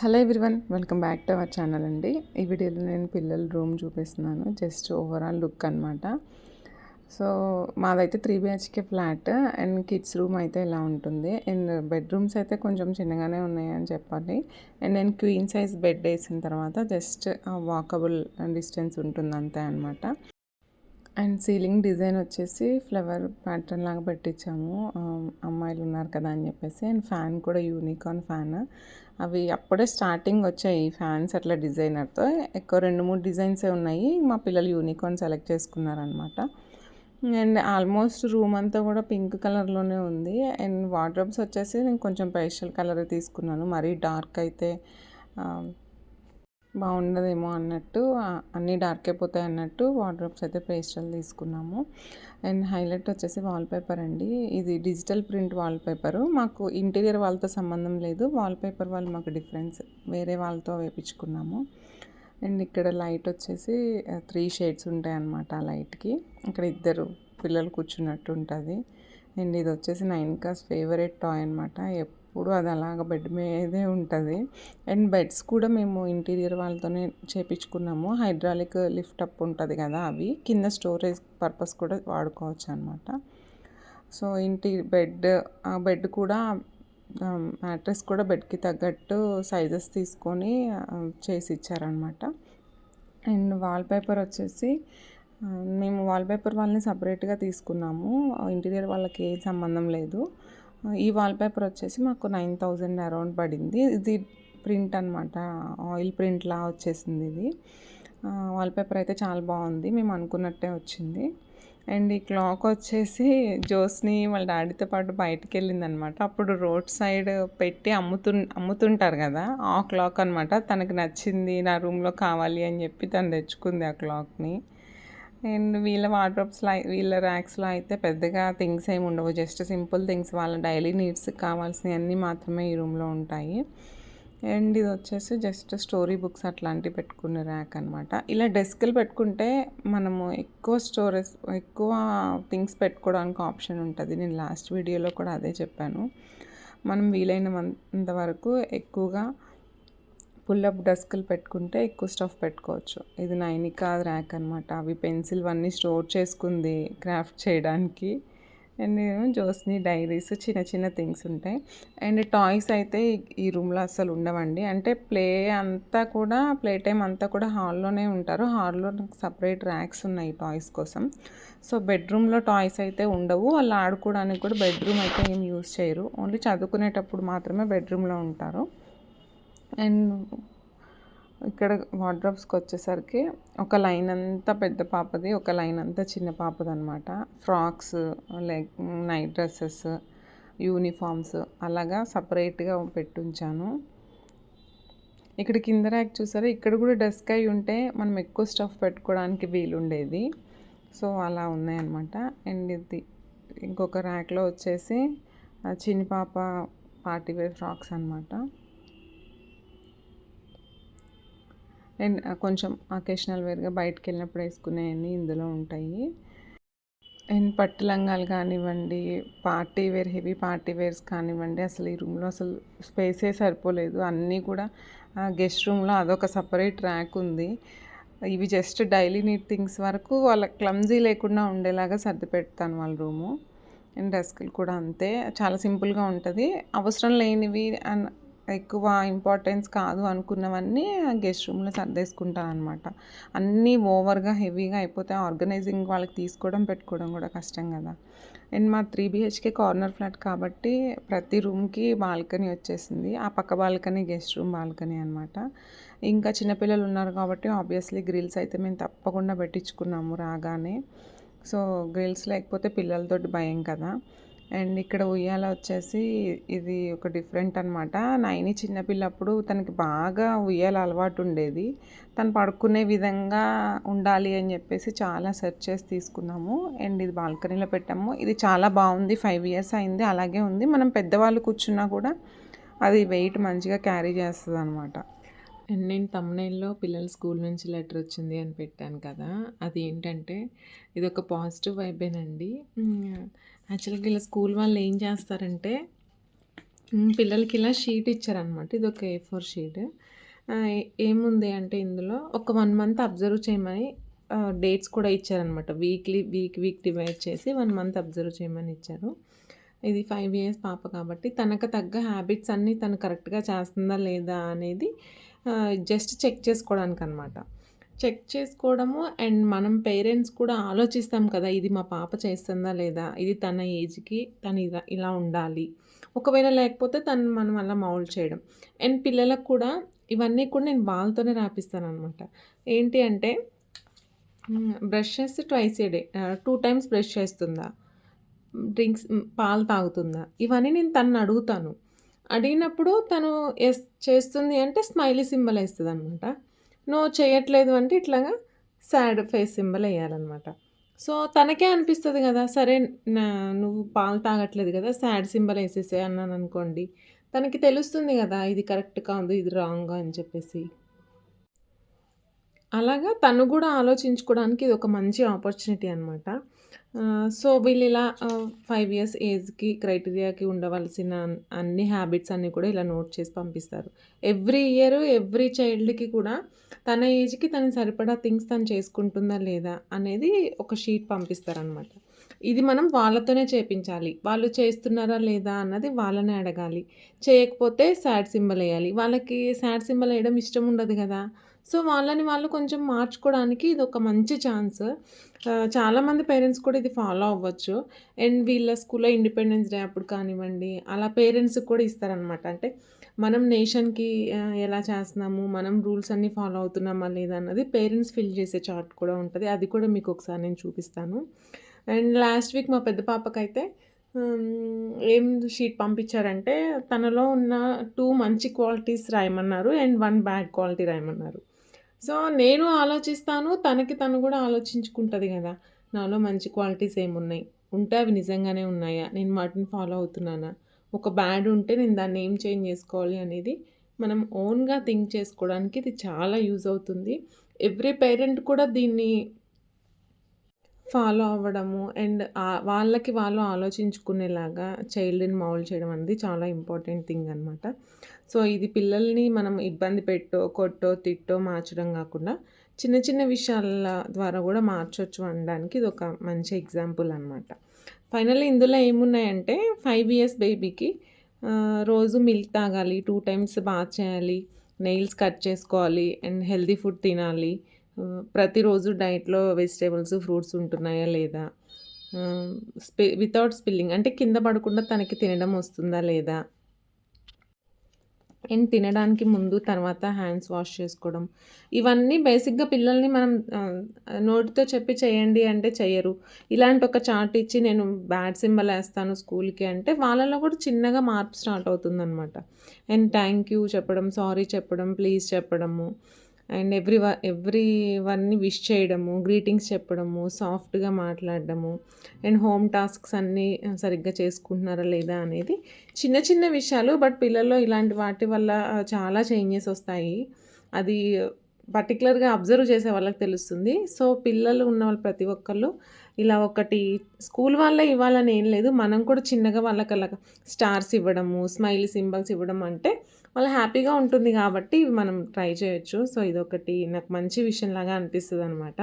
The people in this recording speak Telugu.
Hello everyone welcome back to our channel అండి. ఈ వీడియోలో నేను పిల్లల రూమ్ చూపిస్తున్నాను జస్ట్ ఓవరాల్ లుక్ అనమాట సో మాదైతే three BHK flat and kids room అయితే ఇలా ఉంటుంది. అండ్ బెడ్రూమ్స్ అయితే కొంచెం చిన్నగానే ఉన్నాయని చెప్పాలి. అండ్ నేను క్వీన్ సైజ్ బెడ్ వేసిన తర్వాత జస్ట్ వాకబుల్ డిస్టెన్స్ ఉంటుంది అంతే అనమాట అండ్ సీలింగ్ డిజైన్ వచ్చేసి ఫ్లవర్ ప్యాటర్న్ లాగా పెట్టించాము. అమ్మాయిలు ఉన్నారు కదా అని చెప్పేసి. అండ్ ఫ్యాన్ కూడా యూనికార్న్ ఫ్యాన్. అవి అప్పుడే స్టార్టింగ్ వచ్చాయి ఫ్యాన్స్ అట్లా డిజైనర్తో. ఎక్కువ రెండు మూడు డిజైన్సే ఉన్నాయి. మా పిల్లలు యూనికార్న్ సెలెక్ట్ చేసుకున్నారనమాట అండ్ ఆల్మోస్ట్ రూమ్ అంతా కూడా పింక్ కలర్లోనే ఉంది. అండ్ వార్డ్రోబ్స్ వచ్చేసి నేను కొంచెం పేస్టల్ కలర్ తీసుకున్నాను. మరీ డార్క్ అయితే బాగుండదేమో అన్నట్టు అన్నీ డార్క్ అయిపోతాయి అన్నట్టు వార్డ్రోబ్స్ అయితే పేస్టల్ తీసుకున్నాము. అండ్ హైలైట్ వచ్చేసి వాల్పేపర్ అండి. ఇది డిజిటల్ ప్రింట్ వాల్పేపరు. మాకు ఇంటీరియర్ వాళ్ళతో సంబంధం లేదు. వాల్పేపర్ వాళ్ళు మాకు డిఫరెన్స్ వేరే వాళ్ళతో వేపించుకున్నాము. అండ్ ఇక్కడ లైట్ వచ్చేసి త్రీ షేడ్స్ ఉంటాయి అన్నమాట ఆ లైట్కి. ఇక్కడ ఇద్దరు పిల్లలు కూర్చున్నట్టు ఉంటుంది. అండ్ ఇది వచ్చేసి నైన్కాస్ ఫేవరెట్ టాయ్ అనమాట ఎప్పుడు అది అలాగ బెడ్ మీదే ఉంటుంది. అండ్ బెడ్స్ కూడా మేము ఇంటీరియర్ వాళ్ళతోనే చేపించుకున్నాము. హైడ్రాలిక్ లిఫ్ట్ అప్ ఉంటుంది కదా అవి. కింద స్టోరేజ్ పర్పస్ కూడా వాడుకోవచ్చు అనమాట సో ఇంటి బెడ్ ఆ బెడ్ కూడా మ్యాట్రెస్ కూడా బెడ్కి తగ్గట్టు సైజెస్ తీసుకొని చేసి ఇచ్చారనమాట అండ్ వాల్పేపర్ వచ్చేసి మేము వాల్పేపర్ వాళ్ళని సపరేట్గా తీసుకున్నాము. ఇంటీరియర్ వాళ్ళకి ఏ సంబంధం లేదు. ఈ వాల్పేపర్ వచ్చేసి మాకు నైన్ థౌజండ్ అరౌండ్ పడింది. ఇది ప్రింట్ అనమాట ఆయిల్ ప్రింట్లా వచ్చేసింది ఇది. వాల్పేపర్ అయితే చాలా బాగుంది. మేము అనుకున్నట్టే వచ్చింది. అండ్ ఈ క్లాక్ వచ్చేసి జోస్ని వాళ్ళ డాడీతో పాటు బయటకు వెళ్ళిందనమాట అప్పుడు రోడ్ సైడ్ పెట్టి అమ్ముతు అమ్ముతుంటారు కదా ఆ క్లాక్ అనమాట తనకు నచ్చింది నా రూమ్లో కావాలి అని చెప్పి తను తెచ్చుకుంది ఆ క్లాక్ని అండ్ వీళ్ళ వార్డ్రోబ్స్లో వీళ్ళ ర్యాక్స్లో అయితే పెద్దగా థింగ్స్ ఏమి ఉండవు. జస్ట్ సింపుల్ థింగ్స్ వాళ్ళ డైలీ నీడ్స్ కావాల్సినవన్నీ మాత్రమే ఈ రూమ్లో ఉంటాయి. అండ్ ఇది వచ్చేసి జస్ట్ స్టోరీ బుక్స్ అట్లాంటివి పెట్టుకునే ర్యాక్ అనమాట ఇలా డెస్క్లు పెట్టుకుంటే మనము ఎక్కువ స్టోరేజ్ ఎక్కువ థింగ్స్ పెట్టుకోవడానికి ఆప్షన్ ఉంటుంది. నేను లాస్ట్ వీడియోలో కూడా అదే చెప్పాను. మనం వీలైనంత వరకు ఎక్కువగా పుల్లప్ డస్క్లు పెట్టుకుంటే ఎక్కువ స్టఫ్ పెట్టుకోవచ్చు. ఇది నైనికా ర్యాక్ అనమాట అవి పెన్సిల్ అన్నీ స్టోర్ చేసుకుంది క్రాఫ్ట్ చేయడానికి. అండ్ జోస్ని డైరీస్ చిన్న చిన్న థింగ్స్ ఉంటాయి. అండ్ టాయ్స్ అయితే ఈ- రూమ్లో అసలు ఉండవండి. అంటే ప్లే అంతా కూడా ప్లే టైం అంతా కూడా హాల్లోనే ఉంటారు. హాల్లో సపరేట్ ర్యాక్స్ ఉన్నాయి టాయ్స్ కోసం. సో బెడ్రూమ్లో టాయ్స్ అయితే ఉండవు. వాళ్ళు ఆడుకోవడానికి కూడా బెడ్రూమ్ అయితే ఏం యూస్ చేయరు. ఓన్లీ చదువుకునేటప్పుడు మాత్రమే బెడ్రూమ్లో ఉంటారు. అండ్ ఇక్కడ వార్డ్రోబ్స్కి వచ్చేసరికి ఒక లైన్ అంతా పెద్ద పాపది ఒక లైన్ అంతా చిన్న పాపది అనమాట frocks like night dresses uniforms అలాగా సపరేట్గా పెట్టుంచాను ఇక్కడ కింద ర్యాక్ చూసారా? ఇక్కడ కూడా డెస్క్ అయి ఉంటే మనం ఎక్కువ స్టఫ్ పెట్టుకోవడానికి వీలుండేది. సో అలా ఉన్నాయన్నమాట. అండ్ ఇది ఇంకొక ర్యాక్లో వచ్చేసి ఆ చిన్ని పాప పార్టీవేర్ ఫ్రాక్స్ అనమాట అండ్ కొంచెం అకేషనల్ వేర్గా బయటకు వెళ్ళినప్పుడు వేసుకునేవన్నీ ఇందులో ఉంటాయి. అండ్ పట్టు లంగాలు కానివ్వండి party wear heavy party wears కానివ్వండి అసలు ఈ రూమ్లో అసలు స్పేసే సరిపోలేదు. అన్నీ కూడా గెస్ట్ రూమ్లో అదొక సపరేట్ ర్యాక్ ఉంది. ఇవి జస్ట్ డైలీ నీడ్ థింగ్స్ వరకు వాళ్ళ క్లమ్జీ లేకుండా ఉండేలాగా సర్ది పెడతాను వాళ్ళ రూము. అండ్ డెస్క్లు కూడా అంతే. చాలా సింపుల్గా ఉంటుంది. అవసరం లేనివి అండ్ ఎక్కువ ఇంపార్టెన్స్ కాదు అనుకున్నవన్నీ గెస్ట్ రూమ్లో సర్దేసుకుంటాను అనమాట అన్నీ ఓవర్గా హెవీగా అయిపోతే ఆర్గనైజింగ్ వాళ్ళకి తీసుకోవడం పెట్టుకోవడం కూడా కష్టం కదా. అండ్ మా త్రీ బిహెచ్కే కార్నర్ ఫ్లాట్ కాబట్టి ప్రతి రూమ్కి బాల్కనీ వచ్చేసింది. ఆ పక్క బాల్కనీ గెస్ట్ రూమ్ బాల్కనీ అనమాట ఇంకా చిన్నపిల్లలు ఉన్నారు కాబట్టి ఆబ్వియస్లీ గ్రిల్స్ అయితే మేము తప్పకుండా పెట్టించుకున్నాము రాగానే. సో గ్రిల్స్ లేకపోతే పిల్లలతోటి భయం కదా. అండ్ ఇక్కడ ఉయ్యాల వచ్చేసి ఇది ఒక డిఫరెంట్ అనమాట నైని చిన్నపిల్లప్పుడు తనకి బాగా ఉయ్యాల అలవాటు ఉండేది. తను పడుకునే విధంగా ఉండాలి అని చెప్పేసి చాలా సెర్చ్ చేసి తీసుకున్నాము. అండ్ ఇది బాల్కనీలో పెట్టాము. ఇది చాలా బాగుంది. ఫైవ్ ఇయర్స్ అయింది. అలాగే ఉంది. మనం పెద్దవాళ్ళు కూర్చున్నా కూడా అది వెయిట్ మంచిగా క్యారీ చేస్తుంది అనమాట అండ్ నేను తమ్నైల్లో పిల్లల స్కూల్ నుంచి లెటర్ వచ్చింది అని పెట్టాను కదా. అది ఏంటంటే ఇది ఒక పాజిటివ్ వైబేనండి. యాక్చువల్గా ఇలా స్కూల్ వాళ్ళు ఏం చేస్తారంటే పిల్లలకి ఇలా షీట్ ఇచ్చారనమాట. ఇది ఒక ఏ ఫోర్ షీట్. ఏముంది అంటే ఇందులో ఒక వన్ మంత్ అబ్జర్వ్ చేయమని డేట్స్ కూడా ఇచ్చారనమాట. వీక్లీ వీక్ వీక్ డివైడ్ చేసి వన్ మంత్ అబ్జర్వ్ చేయమని ఇచ్చారు. ఇది ఫైవ్ ఇయర్స్ పాప కాబట్టి తనకు తగ్గ హ్యాబిట్స్ అన్నీ తను కరెక్ట్‌గా చేస్తుందా లేదా అనేది జస్ట్ చెక్ చేసుకోవడానికి అనమాట చెక్ చేసుకోవడము అండ్ మనం పేరెంట్స్ కూడా ఆలోచిస్తాం కదా! ఇది మా పాప చేస్తుందా లేదా? ఇది తన ఏజ్‌కి తను ఇలా ఇలా ఉండాలి. ఒకవేళ లేకపోతే తను మనం అలా మౌల్డ్ చేయడం. అండ్ పిల్లలకు కూడా ఇవన్నీ కూడా నేను వాళ్ళతోనే రాపిస్తాననమాట. ఏంటి అంటే brush brushes twice a day. Two times brush చేస్తుందా? డ్రింక్స్ పాలు తాగుతుందా? ఇవన్నీ నేను తను అడుగుతాను. అడిగినప్పుడు తను ఎస్ చేస్తుంది అంటే స్మైలీ సింబల్ వేస్తుంది అనమాట నో చేయట్లేదు అంటే ఇట్లాగా సాడ్ ఫేస్ సింబల్ వేయాలన్నమాట సో, తనకే అనిపిస్తుంది కదా సరే నా నువ్వు పాలు తాగట్లేదు కదా సాడ్ సింబల్ వేసేసే అన్నాను అనుకోండి తనకి తెలుస్తుంది కదా ఇది కరెక్ట్ కాదు, ఇది రాంగ్ అని చెప్పేసి. అలాగా తను కూడా ఆలోచించుకోవడానికి ఇది ఒక మంచి ఆపర్చునిటీ అనమాట. సో, వీళ్ళు ఇలా ఫైవ్ ఇయర్స్ ఏజ్‌కి క్రైటీరియాకి ఉండవలసిన అన్ని హ్యాబిట్స్ అన్నీ కూడా ఇలా నోట్ చేసి పంపిస్తారు. ఎవ్రీ ఇయర్ ఎవ్రీ చైల్డ్‌కి కూడా తన ఏజ్‌కి తను సరిపడా థింగ్స్ తను చేసుకుంటుందా లేదా అనేది ఒక షీట్ పంపిస్తారనమాట. ఇది మనం వాళ్ళతోనే చేపించాలి. వాళ్ళు చేస్తున్నారా లేదా అన్నది వాళ్ళనే అడగాలి. చేయకపోతే సాడ్ సింబల్ వేయాలి వాళ్ళకి సాడ్ సింబల్ వేయడం ఇష్టం ఉండదు కదా సో, వాళ్ళని వాళ్ళు కొంచెం మార్చుకోవడానికి ఇది ఒక మంచి ఛాన్స్. చాలామంది పేరెంట్స్ కూడా ఇది ఫాలో అవ్వచ్చు. అండ్ వీళ్ళ స్కూల్‌లో ఇండిపెండెన్స్ డే అప్పుడు కానివ్వండి, అలా పేరెంట్స్‌కి కూడా ఇస్తారనమాట. అంటే మనం నేషన్‌కి ఎలా చేస్తున్నాము, మనం రూల్స్ అన్నీ ఫాలో అవుతున్నామా లేదా అన్నది పేరెంట్స్ ఫిల్ చేసే చార్ట్ కూడా ఉంటుంది అది కూడా మీకు ఒకసారి నేను చూపిస్తాను. అండ్ లాస్ట్ వీక్ మా పెద్ద పాపకైతే ఏం షీట్ పంపించారంటే తనలో ఉన్న టూ మంచి క్వాలిటీస్ రాయమన్నారు. అండ్ వన్ బ్యాడ్ క్వాలిటీ రాయమన్నారు. సో, నేను ఆలోచిస్తాను. తనకి తను కూడా ఆలోచించుకుంటుంది కదా నాలో మంచి క్వాలిటీస్ ఏమున్నాయి? ఉంటే అవి నిజంగానే ఉన్నాయా? నేను వాటిని ఫాలో అవుతున్నానా? ఒక బ్యాడ్ ఉంటే నేను దాన్ని ఏం చేంజ్ చేసుకోవాలి అనేది మనం ఓన్‌గా థింక్ చేసుకోవడానికి ఇది చాలా యూజ్ అవుతుంది. ఎవ్రీ పేరెంట్ కూడా దీన్ని ఫాలో అవ్వడము అండ్ వాళ్ళకి వాళ్ళు ఆలోచించుకునేలాగా చైల్డ్‌ని మౌల్ చేయడం అనేది చాలా ఇంపార్టెంట్ థింగ్ అనమాట. సో, ఇది పిల్లల్ని మనం ఇబ్బంది పెట్టో, కొట్టో, తిట్టో మార్చడం కాకుండా చిన్న చిన్న విషయాల ద్వారా కూడా మార్చొచ్చు అనడానికి ఇది ఒక మంచి ఎగ్జాంపుల్ అనమాట. ఫైనల్లీ ఇందులో ఏమున్నాయంటే ఫైవ్ ఇయర్స్ బేబీకి రోజు మిల్క్ తాగాలి. టూ టైమ్స్ బాత్ చేయాలి. నెయిల్స్ కట్ చేసుకోవాలి. అండ్ హెల్తీ ఫుడ్ తినాలి. ప్రతిరోజు డైట్‌లో వెజిటేబుల్స్ ఫ్రూట్స్ ఉంటున్నాయా లేదా? స్పి వితౌట్ స్పిల్లింగ్ అంటే కింద పడకుండా తనకి తినడం వస్తుందా లేదా? అండ్ తినడానికి ముందు, తర్వాత హ్యాండ్స్ వాష్ చేసుకోవడం. ఇవన్నీ బేసిక్‌గా పిల్లల్ని మనం నోటితో చెప్పి చేయండి అంటే చేయరు ఇలాంటి ఒక చార్ట్ ఇచ్చి నేను బ్యాడ్ సింబల్ వేస్తాను స్కూల్‌కి అంటే వాళ్ళలో కూడా చిన్నగా మార్పు స్టార్ట్ అవుతుందనమాట. అండ్ థ్యాంక్ యూ చెప్పడం, సారీ చెప్పడం, ప్లీజ్ చెప్పడము అండ్ ఎవ్రీ వ ఎవ్రీ వన్‌ని విష్ చేయడము, గ్రీటింగ్స్ చెప్పడము, సాఫ్ట్‌గా మాట్లాడడము అండ్ హోమ్ టాస్క్స్ అన్నీ సరిగ్గా చేసుకుంటున్నారా లేదా అనేది చిన్న చిన్న విషయాలు. బట్ పిల్లల్లో ఇలాంటి వాటి వల్ల చాలా చేంజెస్ వస్తాయి. అది పర్టిక్యులర్‌గా అబ్జర్వ్ చేసే వాళ్ళకి తెలుస్తుంది. సో, పిల్లలు ఉన్న వాళ్ళు ప్రతి ఒక్కళ్ళు ఇలా ఒకటి స్కూల్ వాళ్ళే ఇవ్వాలని ఏం లేదు. మనం కూడా చిన్నగా వాళ్ళకి అలా స్టార్స్ ఇవ్వడము, స్మైలీ సింబల్స్ ఇవ్వడం అంటే వాళ్ళు హ్యాపీగా ఉంటుంది కాబట్టి మనం ట్రై చేయొచ్చు. సో, ఇదొకటి నాకు మంచి విషయం లాగా అనిపిస్తుంది అనమాట